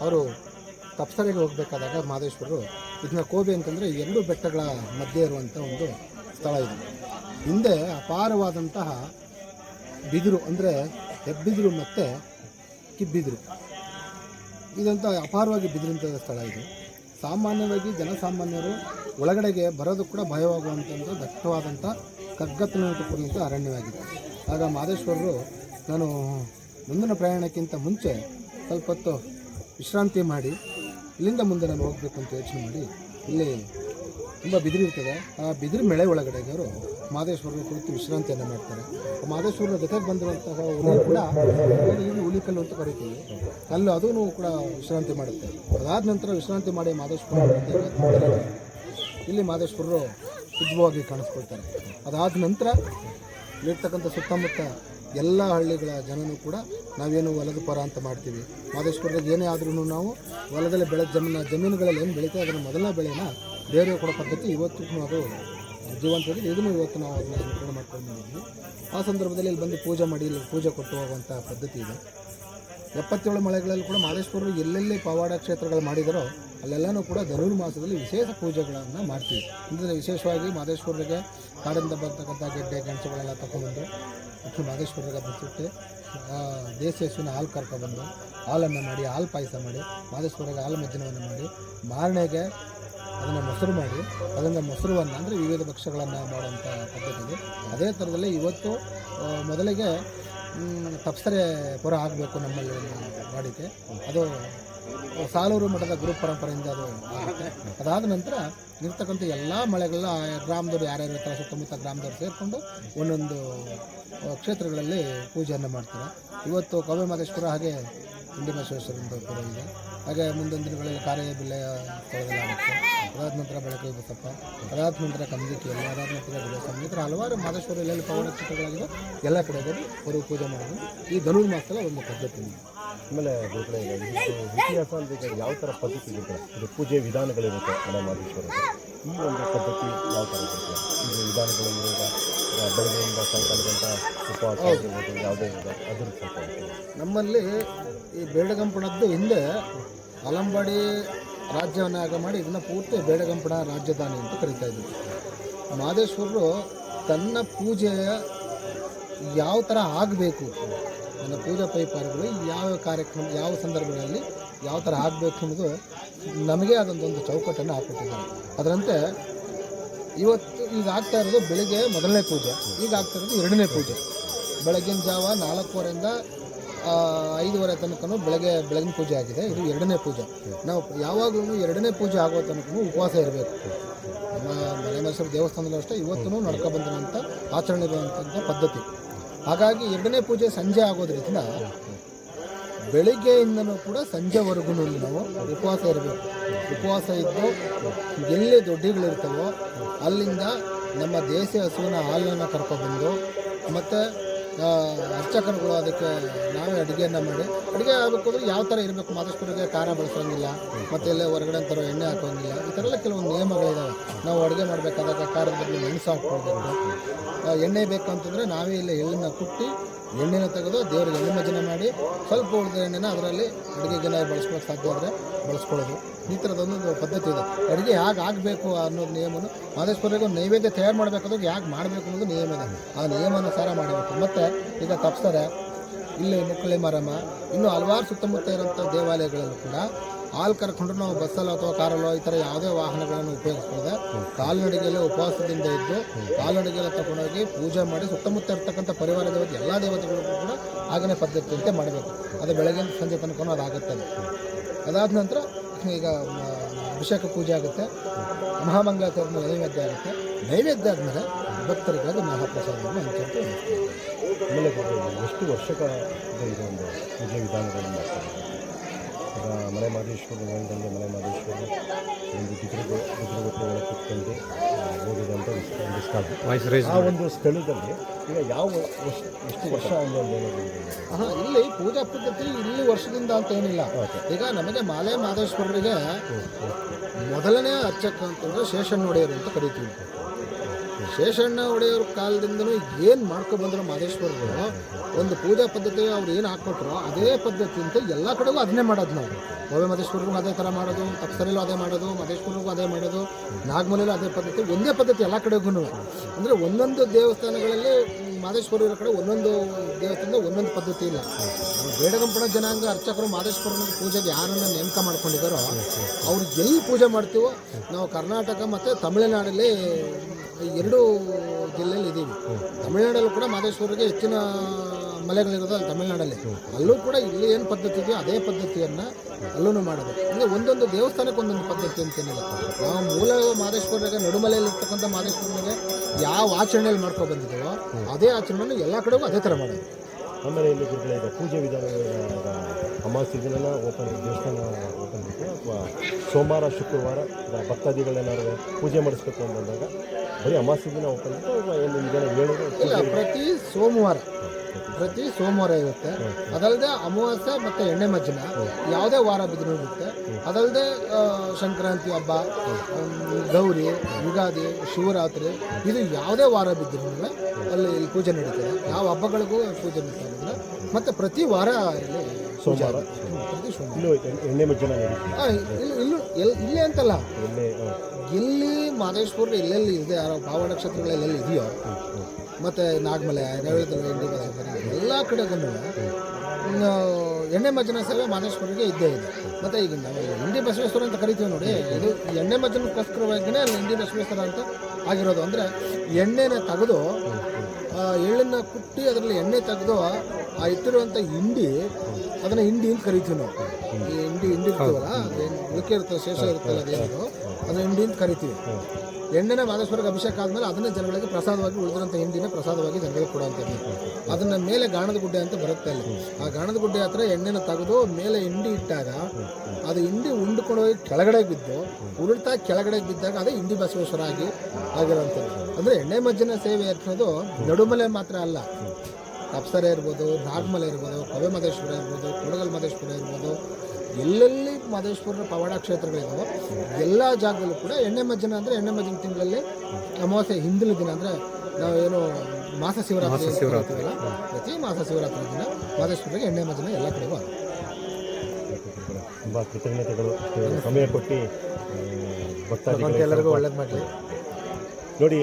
ಅವರು ತಪ್ಸರೆಗೆ ಹೋಗಬೇಕಾದಾಗ ಮಾದೇಶ್ವರರು ಇದನ್ನ ಕೋಬೆ ಅಂತಂದರೆ ಎರಡು ಬೆಟ್ಟಗಳ ಮಧ್ಯೆ ಇರುವಂಥ ಒಂದು ಸ್ಥಳ ಇದು. ಹಿಂದೆ ಅಪಾರವಾದಂತಹ ಬಿದಿರು ಅಂದರೆ ಹೆಬ್ಬಿದಿರು ಮತ್ತು ಕಿಬ್ಬಿದಿರು. ಇದಂತ ಅಪಾರವಾಗಿ ಬಿದಿರಂಥ ಸ್ಥಳ ಇದು. ಸಾಮಾನ್ಯವಾಗಿ ಜನಸಾಮಾನ್ಯರು ಒಳಗಡೆಗೆ ಬರೋದು ಕೂಡ ಭಯವಾಗುವಂಥ ದಟ್ಟವಾದಂಥ ಕಗ್ಗತ್ತಲಿನ ಕೂಡಿದಂಥ ಅರಣ್ಯವಾಗಿದೆ. ಆಗ ಮಾದೇಶ್ವರರು ನಾನು ಮುಂದಿನ ಪ್ರಯಾಣಕ್ಕಿಂತ ಮುಂಚೆ ಸ್ವಲ್ಪ ಹೊತ್ತು ವಿಶ್ರಾಂತಿ ಮಾಡಿ, ಇಲ್ಲಿಂದ ಮುಂದೆ ನಾನು ಹೋಗಬೇಕು ಅಂತ ಯೋಚನೆ ಮಾಡಿ, ಇಲ್ಲಿ ತುಂಬ ಬಿದಿರು ಇರ್ತದೆ. ಆ ಬಿದಿರು ಮಳೆ ಒಳಗಡೆ ಅವರು. ಮಹದೇಶ್ವರ ಕುರಿತು ವಿಶ್ರಾಂತಿಯನ್ನು ಮಾಡ್ತಾರೆ. ಆ ಮಾದೇಶ್ವರರ ಜೊತೆಗೆ ಬಂದಿರುವಂತಹ ಹುಲಿ ಕೂಡ ಇಲ್ಲಿ ಹುಲಿಕಲ್ಲು ಅಂತ ಕರಿತೀವಿ. ಕಲ್ಲು ಅದೂ ಕೂಡ ವಿಶ್ರಾಂತಿ ಮಾಡುತ್ತೆ. ಅದಾದ ನಂತರ ವಿಶ್ರಾಂತಿ ಮಾಡಿ ಮಾದೇಶ್ವರ ಇಲ್ಲಿ ಮಾದೇಶ್ವರರು ಉದ್ಭವವಾಗಿ ಕಾಣಿಸ್ಕೊಳ್ತಾರೆ. ಅದಾದ ನಂತರ ಇಲ್ಲಿರ್ತಕ್ಕಂಥ ಸುತ್ತಮುತ್ತ ಎಲ್ಲ ಹಳ್ಳಿಗಳ ಜನನೂ ಕೂಡ ನಾವೇನು ಹೊಲದ ಪರ ಅಂತ ಮಾಡ್ತೀವಿ. ಮಾದೇಶ್ವರದಾಗ ಏನೇ ಆದ್ರೂ ನಾವು ಹೊಲದಲ್ಲಿ ಬೆಳೆ ಜಮೀನ, ಜಮೀನುಗಳಲ್ಲಿ ಏನು ಬೆಳೀತೀವಿ ಅದನ್ನು ಮೊದಲನೇ ಬೆಳೆನ ಬೇರೆ ಕೊಡೋ ಪದ್ಧತಿ ಇವತ್ತು ಅದು ಜೀವಂತದಲ್ಲಿ ಇದನ್ನು ಇವತ್ತು ನಾವು ಅದನ್ನ ಅನುಕೂಲ ಮಾಡ್ಕೊಂಡು ಬಂದಿದ್ವಿ. ಆ ಸಂದರ್ಭದಲ್ಲಿ ಇಲ್ಲಿ ಬಂದು ಪೂಜೆ ಮಾಡಿ, ಇಲ್ಲಿ ಪೂಜೆ ಕೊಟ್ಟು ಹೋಗುವಂಥ ಪದ್ಧತಿ ಇದೆ. ಎಪ್ಪತ್ತೇಳು ಮಳೆಗಳಲ್ಲಿ ಕೂಡ ಮಾದೇಶ್ವರರು ಎಲ್ಲೆಲ್ಲಿ ಪವಾಡ ಕ್ಷೇತ್ರಗಳು ಮಾಡಿದರೋ ಅಲ್ಲೆಲ್ಲನೂ ಕೂಡ ಧನುರ್ಮಾಸದಲ್ಲಿ ವಿಶೇಷ ಪೂಜೆಗಳನ್ನು ಮಾಡ್ತೀವಿ. ಅಂದರೆ ವಿಶೇಷವಾಗಿ ಮಾದೇಶ್ವರರಿಗೆ ಕಾಡಿಂದ ಬರ್ತಕ್ಕಂಥ ಗೆಡ್ಡೆ ಗೆಣಸುಗಳೆಲ್ಲ ತಗೊಂಡ್ಬಂದು ಲಕ್ಷ್ಮೀ ಮಾದೇಶ್ವರರಿಗೆ ಅದನ್ನ ಸುಟ್ಟು ಹಸುವಿನ ಹಾಲು ಕರ್ಕೊಬಂದು ಹಾಲನ್ನು ಮಾಡಿ, ಹಾಲು ಪಾಯಸ ಮಾಡಿ ಮಾದೇಶ್ವರಿಗೆ ಹಾಲು ಮಜ್ಜನವನ್ನು ಮಾಡಿ, ಮಾರನೆಗೆ ಅದನ್ನು ಮೊಸರು ಮಾಡಿ, ಅದನ್ನು ಮೊಸರುವನ್ನು ಅಂದರೆ ವಿವಿಧ ಭಕ್ಷ್ಯಗಳನ್ನು ಮಾಡುವಂಥ ಪದ್ಧತಿ ಅದೇ ಥರದಲ್ಲಿ ಇವತ್ತು ಮೊದಲಿಗೆ ತಪ್ಸರೆ ಪುರ ಆಗಬೇಕು ನಮ್ಮಲ್ಲಿ ವಾಡಿಕೆ. ಅದು ಸಾಲೂರು ಮಠದ ಗುರು ಪರಂಪರೆಯಿಂದ ಅದು ಅದಾದ ನಂತರ ಇರ್ತಕ್ಕಂಥ ಎಲ್ಲ ಮಳೆಗಳ ಗ್ರಾಮದವರು ಯಾರ್ಯಾರು ಇರ್ತಾರೆ, ಸುತ್ತಮುತ್ತ ಗ್ರಾಮದವ್ರು ಸೇರಿಕೊಂಡು ಒಂದೊಂದು ಕ್ಷೇತ್ರಗಳಲ್ಲಿ ಪೂಜೆಯನ್ನು ಮಾಡ್ತಾರೆ. ಇವತ್ತು ಕವಿ ಮಾದೇಶ್ವರ ಹಾಗೆ ಇಂಡಿಮೇಶ್ವರೇಶ್ವರಂತ ಕೂಡ ಇದೆ. ಹಾಗೆ ಮುಂದಿನ ದಿನಗಳಲ್ಲಿ ಕಾರ್ಯ ಬಿಲ್ಲೆಯ ಸ್ಥಳದಲ್ಲಿ ಆಗುತ್ತೆ. ಅದಾದ ನಂತರ ಬೆಳಕು ಬಸಪ್ಪ, ಅದಾದ ನಂತರ ಕಂದಿಕೆಯಲ್ಲಿ ಅದಾದ ನಂತರ ಈ ಥರ ಹಲವಾರು ಮಾದೇಶ್ವರ ಪವಾಡ ಕ್ಷೇತ್ರಗಳಾಗಿದೆ ಎಲ್ಲ ಕಡೆಗಳಲ್ಲಿ ಅವರು ಪೂಜೆ ಮಾಡೋದು. ಈ ಧನುರ್ಮಾಸದ ಒಂದು ಪದ್ಧತಿ. ಆಮೇಲೆ ಇದು. ಇತಿಹಾಸ ಅಂದರೆ ಯಾವ ಥರ ಪದ್ಧತಿ ಇರುತ್ತೆ ಇದು ಪೂಜೆ ವಿಧಾನಗಳಿರುತ್ತೆ ಮನೆ ಮಾದೇಶ್ವರ ಈ ಒಂದು ಪದ್ಧತಿ ಯಾವ ಥರ ಇರುತ್ತೆ ಈ ವಿಧಾನಗಳು ಬೆಳಗ್ಗೆಯಿಂದ ಸಾಯಂಕಾಲ ಗಂಟ ಉಪವಾಸ ಆಗಿರ್ಬೋದು ಯಾವುದೇ ಇದೆ ಅದ್ರ ಸ್ವಲ್ಪ ನಮ್ಮಲ್ಲಿ ಈ ಬೇಡಗಂಪಣದ್ದು ಹಿಂದೆ ಅಲಂಬಾಡಿ ರಾಜ್ಯವನ್ನು ಆಗ ಮಾಡಿ ಇದನ್ನು ಪೂರ್ತಿ ಬೇಡಗಂಪಣ ರಾಜಧಾನಿ ಅಂತ ಕರಿತಾ ಇದ್ವಿ ಮಾದೇಶ್ವರರು ತನ್ನ ಪೂಜೆಯ ಯಾವ ಥರ ಆಗಬೇಕು ನನ್ನ ಪೂಜಾ ಪೈಪಾರಿಗಳು ಯಾವ ಕಾರ್ಯಕ್ರಮ, ಯಾವ ಸಂದರ್ಭಗಳಲ್ಲಿ ಯಾವ ಥರ ಆಗಬೇಕು ಅನ್ನೋದು ನಮಗೆ ಅದೊಂದೊಂದು ಚೌಕಟ್ಟನ್ನು ಹಾಕ್ಬಿಟ್ಟಿದ್ದಾರೆ ಅದರಂತೆ ಇವತ್ತು ಈಗ ಆಗ್ತಾ ಇರೋದು ಬೆಳಿಗ್ಗೆ ಮೊದಲನೇ ಪೂಜೆ. ಈಗ ಆಗ್ತಾ ಇರೋದು ಎರಡನೇ ಪೂಜೆ. ಬೆಳಗಿನ ಜಾವ ನಾಲ್ಕೂವರೆಯಿಂದ ಐದೂವರೆ ತನಕನೂ ಬೆಳಗ್ಗೆ, ಬೆಳಗಿನ ಪೂಜೆ ಆಗಿದೆ. ಇದು ಎರಡನೇ ಪೂಜೆ. ನಾವು ಯಾವಾಗಲೂ ಎರಡನೇ ಪೂಜೆ ಆಗೋ ತನಕ ಉಪವಾಸ ಇರಬೇಕು. ನಮ್ಮ ಮನೆ ಮೈಸೂರು ದೇವಸ್ಥಾನದಲ್ಲೂ ಅಷ್ಟೇ ಇವತ್ತೂ ನಡ್ಕೊ ಬಂದಿರೋಂಥ ಆಚರಣೆ ಇರುವಂಥ ಪದ್ಧತಿ. ಹಾಗಾಗಿ ಎರಡನೇ ಪೂಜೆ ಸಂಜೆ ಆಗೋದ್ರಿಂದ ಬೆಳಿಗ್ಗೆಯಿಂದನೂ ಕೂಡ ಸಂಜೆವರೆಗೂ ನಾವು ಉಪವಾಸ ಇರಬೇಕು. ಉಪವಾಸ ಇದ್ದು ಎಲ್ಲಿ ದೊಡ್ಡಿಗಳಿರ್ತವೋ ಅಲ್ಲಿಂದ ನಮ್ಮ ದೇಸಿ ಹಸುವಿನ ಹಾಲನ್ನು ಕರ್ಕೊಬಂದು ಮತ್ತು ಅರ್ಚಕರುಗಳು ಅದಕ್ಕೆ ನಾವೇ ಅಡುಗೆಯನ್ನು ಮಾಡಿ, ಅಡುಗೆ ಆಗಬೇಕು ಅಂದರೆ ಯಾವ ಥರ ಇರಬೇಕು? ಮಾದೇಶ್ವರಿಗೆ ಖಾರ ಬಳಸೋಂಗಿಲ್ಲ, ಮತ್ತು ಎಲ್ಲೇ ಹೊರಗಡೆ ತರೋ ಎಣ್ಣೆ ಹಾಕೋಂಗಿಲ್ಲ, ಈ ಥರ ಎಲ್ಲ ಕೆಲವೊಂದು ನಿಯಮಗಳಿದ್ದಾವೆ ನಾವು ಅಡುಗೆ ಮಾಡಬೇಕಾದಾಗ ಖಾರದ ಬದಲು ಮೆಣಸು ಹಾಕ್ಕೊಳ್ಬೇಕು. ಎಣ್ಣೆ ಬೇಕು ಅಂತಂದರೆ ನಾವೇ ಇಲ್ಲೇ ಎಳ್ಳನ್ನು ಕುಟ್ಟಿ ಎಣ್ಣೆನ ತೆಗೆದು ದೇವರಿಗೆ ಮಜ್ಜನ ಮಾಡಿ ಸ್ವಲ್ಪ ಉಳಿದ ಎಣ್ಣೆನ ಅದರಲ್ಲಿ ಅಡುಗೆಗೆಲ್ಲ ಬಳಸ್ಕೊಳಕ್ಕೆ ಸಾಧ್ಯ ಆದರೆ ಬಳಸ್ಕೊಳ್ಳೋದು. ಈ ಥರದೊಂದು ಪದ್ಧತಿ ಇದೆ. ಅಡುಗೆ ಹೇಗೆ ಆಗಬೇಕು ಅನ್ನೋದು ನಿಯಮನು ಮಾದೇಶ್ವರಿಗೆ ನೈವೇದ್ಯ ತಯಾರು ಮಾಡಬೇಕಾದ್ರೆ ಹೇಗೆ ಮಾಡಬೇಕು ಅನ್ನೋದು ನಿಯಮ ಇದೆ. ಆ ನಿಯಮಾನುಸಾರ ಮಾಡಬೇಕು. ಮತ್ತು ಈಗ ತಪ್ಪಿಸ್ತಾರೆ ಇಲ್ಲಿ ಮುಕ್ಕಳಿ ಮಾರಮ್ಮ ಇನ್ನೂ ಹಲವಾರು ಸುತ್ತಮುತ್ತ ಇರುವಂಥ ದೇವಾಲಯಗಳಲ್ಲೂ ಕೂಡ ಹಾಲು ಕರ್ಕೊಂಡ್ರೆ ನಾವು ಬಸ್ಸಲ್ಲೋ ಅಥವಾ ಕಾರಲ್ಲೋ ಈ ಥರ ಯಾವುದೇ ವಾಹನಗಳನ್ನು ಉಪಯೋಗಿಸ್ಕೊಳ್ಳದೆ ಕಾಲ್ನಡಿಗೆಯಲ್ಲಿ ಉಪವಾಸದಿಂದ ಇದ್ದು ಕಾಲ್ನಡಿಗೆಲ್ಲ ತಗೊಂಡೋಗಿ ಪೂಜೆ ಮಾಡಿ ಸುತ್ತಮುತ್ತ ಇರ್ತಕ್ಕಂಥ ಪರಿವಾರ ದೇವತೆ, ಎಲ್ಲ ದೇವತೆಗಳಿಗೂ ಕೂಡ ಆಗನೇ ಪದ್ಧತಿಯಂತೆ ಮಾಡಬೇಕು. ಅದು ಬೆಳಗ್ಗೆ ಸಂಜೆ ತನಕ ಅದಾಗುತ್ತೆ ಅದು. ಅದಾದ ನಂತರ ಈಗ ಅಭಿಷೇಕ ಪೂಜೆ ಆಗುತ್ತೆ ಆದ್ಮೇಲೆ ನೈವೇದ್ಯ ಆಗುತ್ತೆ. ನೈವೇದ್ಯ ಆದಮೇಲೆ ಭಕ್ತರಿಗಾಗಿ ಮಹಾಪ್ರಸಾದವನ್ನು ಇದೆ. ಆಮೇಲೆ ಎಷ್ಟು ವರ್ಷಗಳ ಒಂದು ಪೂಜೆ ವಿಧಾನಗಳನ್ನು ಮಾಡ್ತಾರೆ? ಮಲೆ ಮಹದೇಶ್ವರ ಹೇಳ್ದಂಗೆ ಮಲೆ ಮಹದೇಶ್ವರ ಒಂದು ಬಿದಿರು ಬಿದಿರುಗಟ್ಟೆ ಒಳಗೆ ಕುತ್ಕೊಂಡು ಓದಿದಂಥ ಓದೋದಂತ ಒಂದು ಸ್ಥಳ ಆ ಒಂದು ಸ್ಥಳದಲ್ಲಿ ಈಗ ಯಾವ ವರ್ಷ ಎಷ್ಟು ವರ್ಷ ಇದೆ? ಇಲ್ಲಿ ಪೂಜಾ ಪದ್ಧತಿ ಇಲ್ಲಿ ವರ್ಷದಿಂದ ಅಂತ ಏನಿಲ್ಲ ಈಗ ನಮಗೆ ಮಾಲೆ ಮಹದೇಶ್ವರರಿಗೆ ಮೊದಲನೇ ಅರ್ಚಕ ಅಂತಂದ್ರೆ ಶೇಷನ್ ಒಡೆಯರು ಅಂತ ಕರಿತೀವಿ ಶೇಷಣ್ಣ ಒಡೆಯವ್ರ ಕಾಲದಿಂದನೂ ಏನು ಮಾಡ್ಕೊಬಂದ್ರು ಮಾದೇಶ್ವರರು ಒಂದು ಪೂಜಾ ಪದ್ಧತಿ ಅವ್ರು ಏನು ಹಾಕ್ಕೊಟ್ರು ಅದೇ ಪದ್ಧತಿ ಅಂತ ಎಲ್ಲ ಕಡೆಗೂ ಅದನ್ನೇ ಮಾಡೋದು ನಾವು. ಗೋವೆ ಮಾದೇಶ್ವರಿಗೂ ಅದೇ ಥರ ಮಾಡೋದು, ತಪ್ಸರಿಲೂ ಅದೇ ಮಾಡೋದು ಮಹದೇಶ್ವರಿಗೂ ಅದೇ ಮಾಡೋದು ನಾಗಮಲೆಯಲ್ಲೂ ಅದೇ ಪದ್ಧತಿ, ಒಂದೇ ಪದ್ಧತಿ ಎಲ್ಲ ಕಡೆಗೂ. ಅಂದರೆ ಒಂದೊಂದು ದೇವಸ್ಥಾನಗಳಲ್ಲಿ ಮಾದೇಶ್ವರ ಕಡೆ ಒಂದೊಂದು ದೇವಸ್ಥಾನದ ಒಂದೊಂದು ಪದ್ಧತಿ ಇಲ್ಲ. ಬೇಡಗಂಪಣ ಜನಾಂಗ ಅರ್ಚಕರು ಮಾದೇಶ್ವರನ ಪೂಜೆಗೆ ಯಾರನ್ನು ನೇಮಕ ಮಾಡ್ಕೊಂಡಿದ್ದಾರೋ ಅವ್ರಿಗೆ ಎಲ್ಲಿ ಪೂಜೆ ಮಾಡ್ತೀವೋ, ನಾವು ಕರ್ನಾಟಕ ಮತ್ತು ತಮಿಳುನಾಡಲ್ಲಿ ಎರಡು ಜಿಲ್ಲೆಯಲ್ಲಿ ಇದ್ದೀವಿ. ತಮಿಳ್ನಾಡಲ್ಲೂ ಕೂಡ ಮಾದೇಶ್ವರಿಗೆ ಹೆಚ್ಚಿನ ಮಲೆಗಳಿರೋದು ಅಲ್ಲಿ ತಮಿಳ್ನಾಡಲ್ಲಿ. ಅಲ್ಲೂ ಕೂಡ ಇಲ್ಲಿ ಏನು ಪದ್ಧತಿ ಇದೆಯೋ ಅದೇ ಪದ್ಧತಿಯನ್ನು ಅಲ್ಲೂ ಮಾಡೋದು. ಅಂದರೆ ಒಂದೊಂದು ದೇವಸ್ಥಾನಕ್ಕೆ ಒಂದೊಂದು ಪದ್ಧತಿ ಅಂತೇನಿಲ್ಲ ನಾವು ಮೂಲ ಮಾದೇಶ್ವರಿಗೆ ನಡುಮಲೆಯಲ್ಲಿ ಇರ್ತಕ್ಕಂಥ ಮಾದೇಶ್ವರನಿಗೆ ಯಾವ ಆಚರಣೆಯಲ್ಲಿ ಮಾಡ್ಕೊ ಬಂದಿದ್ದೀವೋ ಅದೇ ಆಚರಣೆಯನ್ನು ಎಲ್ಲ ಕಡೆಗೂ ಅದೇ ಥರ ಮಾಡೋದು. ಆಮೇಲೆ ಇಲ್ಲಿ ಗುರುಗಳ ಇದೆ ಪೂಜೆ ವಿಧಾನಗಳ ಅಮಾವಾಸ್ಯ ದಿನ ಓಪನ್ ದೇವಸ್ಥಾನ ಓಪನ್ ಇರುತ್ತೆ. ಅಥವಾ ಸೋಮವಾರ ಶುಕ್ರವಾರ ಭಕ್ತಾದಿಗಳೆಲ್ಲರೂ ಪೂಜೆ ಮಾಡಿಸ್ಬೇಕು ಅಂತ ಬಂದಾಗ ಬರೀ ಅಮಾವಾಸ್ಯ ದಿನ ಓಪನ್ ಇರುತ್ತೆ ಅಥವಾ ಏನು ಹೇಳೋದು? ಪ್ರತಿ ಸೋಮವಾರ. ಪ್ರತಿ ಸೋಮವಾರ ಇರುತ್ತೆ. ಅದಲ್ಲದೆ ಅಮಾವಾಸ್ಯೆ ಮತ್ತು ಎಣ್ಣೆ ಮಜ್ಜನ ಯಾವುದೇ ವಾರ ಬಿದ್ದರೂ ಇರುತ್ತೆ. ಅದಲ್ಲದೆ ಸಂಕ್ರಾಂತಿ ಹಬ್ಬ ಗೌರಿ ಯುಗಾದಿ ಶಿವರಾತ್ರಿ ಇದು ಯಾವುದೇ ವಾರ ಬಿದ್ದರೂ ಅಲ್ಲಿ ಇಲ್ಲಿ ಪೂಜೆ ನಡೀತದೆ. ಯಾವ ಹಬ್ಬಗಳಿಗೂ ಪೂಜೆ ನಡೀತಾ ಇರೋದಿಲ್ಲ ಮತ್ತು ಪ್ರತಿ ವಾರ ಇಲ್ಲಿ ಸೋಮವಾರ? ಪ್ರತಿ ಸೋಮವಾರ. ಎಣ್ಣೆ- ಮಜ್ಜನ ಇಲ್ಲಿ ಇಲ್ಲೂ ಅಂತಲ್ಲ. ಎಲ್ಲಿ ಮಾದೇಶ್ವರ ಎಲ್ಲೆಲ್ಲಿ ಇದೆ? ಆ ಭಾವ ನಕ್ಷತ್ರಗಳೆಲ್ಲೆಲ್ಲಿ ಇದೆಯೋ? ಮತ್ತು ನಾಗಮಲೆ ನವಳದಲ್ಲಿ ಬಸವಪುರ ಎಣ್ಣೆ ಮಜ್ಜನ ಸೇವೆ ಮಾದೇಶ್ವರಿಗೆ ಇದ್ದೇ ಇದೆ. ಮತ್ತೆ ಈಗ ನಾವು ಇಂಡಿ ಬಸವೇಶ್ವರ ಅಂತ ಕರಿತೀವಿ ನೋಡಿ, ಇದು ಎಣ್ಣೆ ಮಜ್ಜನಕ್ಕೋಸ್ಕರವಾಗಿಯೇ ಅಲ್ಲಿ ಇಂಡಿ ಬಸವೇಶ್ವರ ಅಂತ ಆಗಿರೋದು. ಅಂದರೆ ಎಣ್ಣೆನ ತೆಗೆದು ಎಳ್ಳನ್ನು ಕುಟ್ಟಿ ಅದರಲ್ಲಿ ಎಣ್ಣೆ ತೆಗೆದು ಆ ಇಟ್ಟಿರುವಂಥ ಹಿಂಡಿ, ಅದನ್ನು ಹಿಂಡಿ ಅಂತ ಕರಿತೀವಿ ನಾವು. ಈ ಹಿಂಡಿ ಹಿಂಡಿ ಇರ್ತೀವಲ್ಲ ಅದೇನು ಉಳಿಕೆ ಇರ್ತದೆ, ಶೇಷ ಇರುತ್ತಲ್ಲ ಅದೇನದು, ಅದನ್ನ ಹಿಂಡಿ ಅಂತ ಕರಿತೀವಿ. ಎಣ್ಣೆನ ಮಾದೇಶ್ವರಿಗೆ ಅಭಿಷೇಕ ಆದಮೇಲೆ ಅದನ್ನು ಜನಗಳಿಗೆ ಪ್ರಸಾದವಾಗಿ ಉಳಿದಿರೋಂಥ ಹಿಂಡಿನ ಪ್ರಸಾದವಾಗಿ ಜನಗಳಿಗೆ ಕೊಡುವಂಥದ್ದು ಅದನ್ನ ಮೇಲೆ ಗಾಣದ ಗುಡ್ಡೆ ಅಂತ ಬರುತ್ತೆ ಅಲ್ಲಿ. ಆ ಗಾಣದ ಗುಡ್ಡೆ ಹತ್ರ ಎಣ್ಣೆನ ತೆಗೆದು ಮೇಲೆ ಹಿಂಡಿ ಇಟ್ಟಾಗ ಅದು ಹಿಂಡಿ ಉಂಡುಕೊಂಡು ಹೋಗಿ ಕೆಳಗಡೆ ಬಿದ್ದು ಉರುಳ್ತಾ ಕೆಳಗಡೆ ಬಿದ್ದಾಗ ಅದೇ ಹಿಂಡಿ ಬಸವೇಶ್ವರ ಆಗಿ ಆಗಿರುವಂಥದ್ದು ಅಂದರೆ ಎಣ್ಣೆ ಮಜ್ಜಿನ ಸೇವೆ ಅನ್ನೋದು ನಡುಮಲೆ ಮಾತ್ರ ಅಲ್ಲ. ಅಪ್ಸರೆ ಇರ್ಬೋದು, ನಾಗಮಲೆ ಇರ್ಬೋದು, ಕವೆ ಮಹದೇಶ್ವರ ಇರ್ಬೋದು, ಕೊಡಗಲ್ ಮಹದೇಶ್ವರ ಇರ್ಬೋದು, ಎಲ್ಲೆಲ್ಲಿ ಮಹದೇಶ್ವರನ ಪವಾಡ ಕ್ಷೇತ್ರಗಳಿದ್ದಾವೆ ಎಲ್ಲ ಜಾಗದಲ್ಲೂ ಕೂಡ ಎಣ್ಣೆ ಮಜ್ಜನ ಅಂದರೆ ಎಣ್ಣೆ ಮಜ್ಜನ ತಿಂಗಳಲ್ಲಿ ಅಮಾವಾಸ್ಯೆ ಹಿಂದಿನ ದಿನ ಅಂದರೆ ಏನು ಮಾಸ ಶಿವರಾತ್ರಿ ಶಿವರಾತ್ರಿಗಳ ಪ್ರತಿ ಮಾಸ ಶಿವರಾತ್ರಿ ದಿನ ಮಾದೇಶ್ಪುರಿಗೆ ಎಣ್ಣೆ ಮಜ್ಜನ ಎಲ್ಲ ಕಡೆಗೂ ಆಗುತ್ತೆ. ತುಂಬ ಕೃತಜ್ಞತೆಗಳು. ಸಮಯ ಕೊಟ್ಟು ಭಕ್ತಾದಿಗಳಿಗೆ ಎಲ್ಲರಿಗೂ ಒಳ್ಳೇದು ಮಾಡಲಿ. ನೋಡಿ